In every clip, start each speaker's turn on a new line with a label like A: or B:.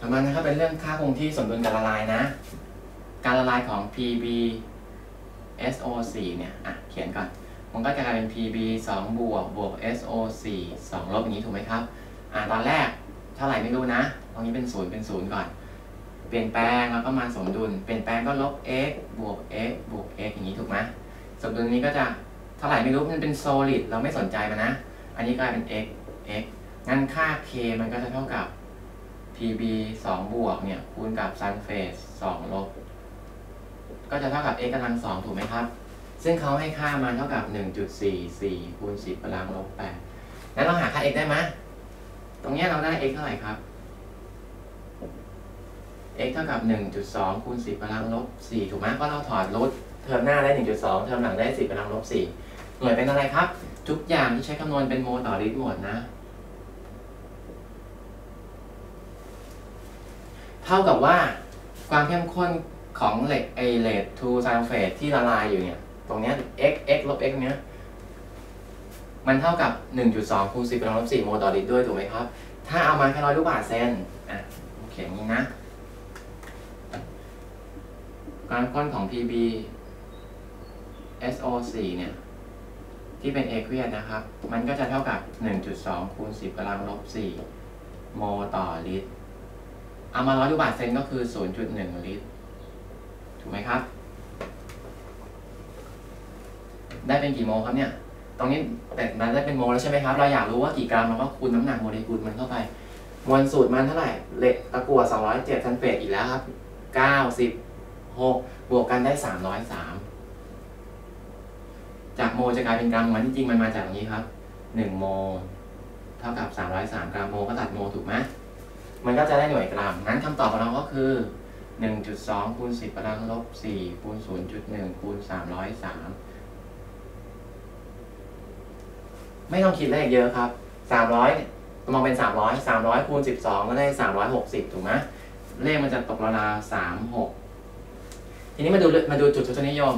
A: ต่อมานะครับเป็นเรื่องค่าคงที่สมดุลการละลายนะ การละลายของ PB SO4 เนี่ยอะเขียนก่อน มันก็จะกลายเป็น PB 2บวกบวก SO4 2ลบอย่างนี้ถูกไหมครับอ่าตอนแรกเท่าไหร่ไม่รู้นะ ตรงนี้เป็นศูนย์เป็นศูนย์ก่อน เปลี่ยนแปลงแล้วก็มาสมดุล เปลี่ยนแปลงก็ลบ x บวก x บวก x อย่างนี้ถูกไหมสมดุลนี้ก็จะเท่าไหร่ไม่รู้มันเป็น solid เราไม่สนใจมันนะ อันนี้กลายเป็น x x งั้นค่า k มันก็จะเท่ากับ pb 2บวกเนี่ยคูณกับ sun phase 2ลบ ก็จะเท่ากับ x กำลัง2ถูกไหมครับ ซึ่งเขาให้ค่ามาเท่ากับ 1.44คูณ10กำลังลบ8แล้วเราหาค่า x ได้ไหมตรงนี้เราได้ x เท่าไหร่ครับ x เท่ากับ 1.2คูณ10กำลังลบ4ถูกไหมเพราะเราถอดลดเทอมหน้าได้ 1.2 เทอมหลังได้ 10กำลังลบ4หน่วยเป็นอะไรครับ ทุกอย่างที่ใช้คำนวณเป็นโมลต่อลิตรหมดนะ เท่ากับว่าความเข้มข้นของเหล็กไอเลดทูซัลเฟตที่ละลายอยู่เนี่ย ตรงเนี้ย x x ลบ x เนี้ย มันเท่ากับ 1.2คูณ10กำลังลบ4โมลต่อลิตรด้วยถูกไหมครับ ถ้าเอามาแค่ร้อยลูกบาศก์เซนอะเขียนงี้นะความข้นของ PB SO4 เนี่ย ที่เป็นเอเวียนนะครับ มันก็จะเท่ากับ 1.2คูณ10กำลังลบ4โมลต่อลิตร เอามาร้อยลูกบาศก์เซนก็คือ 0.1 ลิตร ถูกไหมครับ ได้เป็นกี่โมครับเนี่ย ตรงนี้แต่มันได้เป็นโมแล้วใช่ไหมครับ เราอยากรู้ว่ากี่กรัมเราก็คูณน้ำหนักโมเลกุลมันเข้าไปมวลสูตรมันเท่าไหร่เหล็กตะกั่ว207ซัลเฟตอีกแล้วครับ 96 บวกกันได้ 303 จากโมจะกลายเป็นกรัมมันจริงมันมาจากอย่างนี้ครับ 1 โม เท่ากับ 303 กรัมโมก็ตัดโมถูกไหม มันก็จะได้หน่วยกรัมงั้นคำตอบของเราก็คือ 1.2คูณ10กำลังลบ4คูณ0.1คูณ303 ไม่ต้องคิดเลขเยอะครับ 300มองเป็น 300 300คูณ12 ก็ได้ 360 ถูกไหมเลขมันจะตกราวๆ36 ทีนี้มาดูมาดูจุดทศนิยม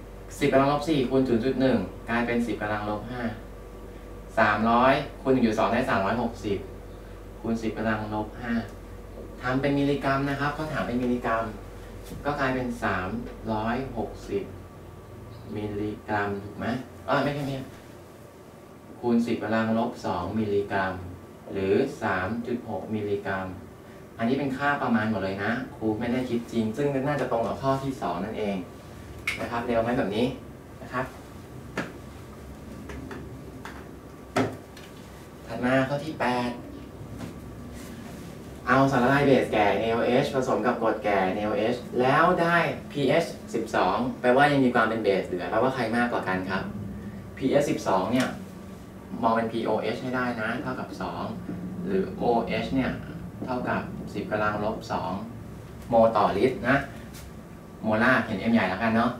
A: 10กำลังลบ4คูณ0.1 กลายเป็น 10กำลังลบ5 300คูณ1.2 ได้ 360 คูณ10กำลังลบ5ทำเป็นมิลลิกรัมนะครับเขาถามเป็นมิลลิกรัม ก็กลายเป็น360มิลลิกรัมถูกไหมเออไม่ใช่ไม่ใช่คูณ10กำลังลบ2มิลลิกรัม หรือ3.6มิลลิกรัม อันนี้เป็นค่าประมาณหมดเลยนะ ครูไม่ได้คิดจริง ซึ่งน่าจะตรงกับข้อที่2นั่นเองนะครับเร็วไหมแบบนี้นะครับถัดมาข้อที่8 เอาสารละลายเบสแก่ NaOH ผสมกับกรดแก่ NaOH แล้วได้ pH 12 แปลว่ายังมีความเป็นเบสเหลือแปลว่าใครมากกว่ากันครับ pH 12 เนี่ย มองเป็น POH ให้ได้นะ เท่ากับ 2 หรือ OH เนี่ย เท่ากับ 10กำลังลบ 2 โมลต่อลิตรนะ โมลาร์เห็น M ใหญ่แล้วกันเนาะ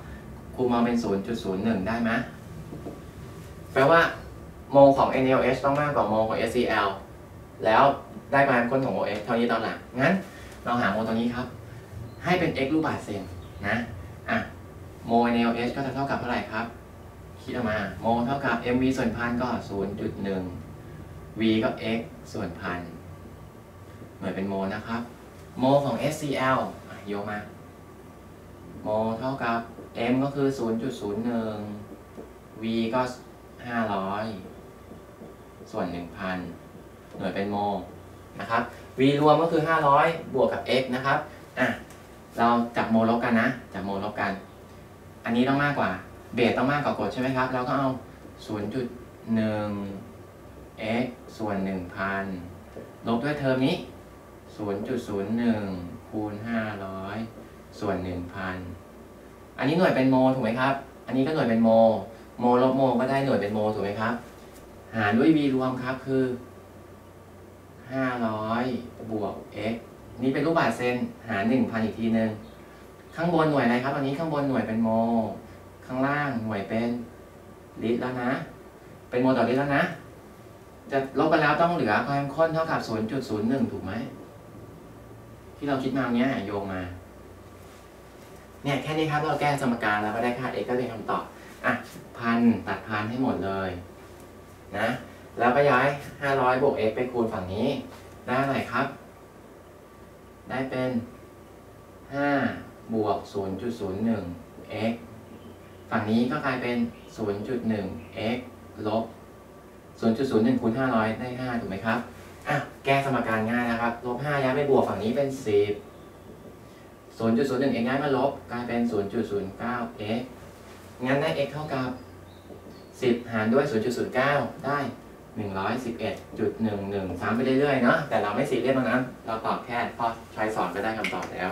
A: ครูมองเป็น 0.01 ได้ไหมแปลว่าโมลของ NaOH ต้องมากกว่าโมลของ HCl แล้วได้ความข้นของ OH เท่านี้ตอนหลังงั้น เราหาโมตรงนี้ครับ ให้เป็น x ลูกบาศเซนนะอะโมล NaOH ก็จะเท่ากับเท่าไหร่ครับ คิดออกมาโมเท่ากับ mv ส่วนพันก็ 0.1 v ก็ x ส่วนพันเหน่วยเป็นโมนะครับ โมของ HCl อะโยมา โมเท่ากับ m ก็คือ 0.01 v ก็ 500 ส่วน 1,000 หน่วยเป็นโมนะครับ v รวมก็คือ 500 บวกกับ x นะครับอะเราจับโมลบกันนะจับโมลบกัน อันนี้ต้องมากกว่า เบสต้องมากกว่ากดใช่ไหมครับ เราก็เอา 0.1 x ส่วน 1,000 ลบด้วยเทอมนี้ 0.01 คูณ 500 ส่วน 1,000 อันนี้หน่วยเป็นโมถูกไหมครับ อันนี้ก็หน่วยเป็นโม โมลบโมก็ได้หน่วยเป็นโมถูกไหมครับ หารด้วย v รวมครับคือ 500 บวก x นี่เป็นรูปบาศก์เซนหาร 1,000 อีกทีหนึ่งข้างบนหน่วยอะไรครับอันนี้ข้างบนหน่วยเป็นโมลข้างล่างหน่วยเป็นลิตรแล้วนะ เป็นโมลต่อลิตรแล้วนะ จะลบไปแล้วต้องเหลือความข้นเท่ากับ 0.01 ถูกไหม ที่เราคิดมาเนี้ยโยงมา เนี่ยแค่นี้ครับเราแก้สมการแล้วก็ได้ค่า x ก็ได้คำตอบ อะพันตัดพันให้หมดเลย นะ แล้วก็ย้าย 500 บวก x ไปคูณฝั่งนี้ ได้อะไรครับายเป็น 5 บวก 0.01 x ฝั่งนี้ก็กลายเป็น 0.1 x ลบ 0.01คูณ500 ได้ 5 ถูกไหมครับ อะ แก้สมการง่ายนะครับ ลบ 5 ย้ายไปบวกฝั่งนี้เป็น 10 0.01 x ย้ายมาลบกลายเป็น 0.09 x งั้นได้ x เท่ากับ 10 หารด้วย 0.09 ได้ 111.11ซ้ำไปเรื่อยๆเนาะแต่เราไม่ซีเรียสตรงนั้นเราตอบแค่พอช้อยสอนก็ได้คำตอบแล้ว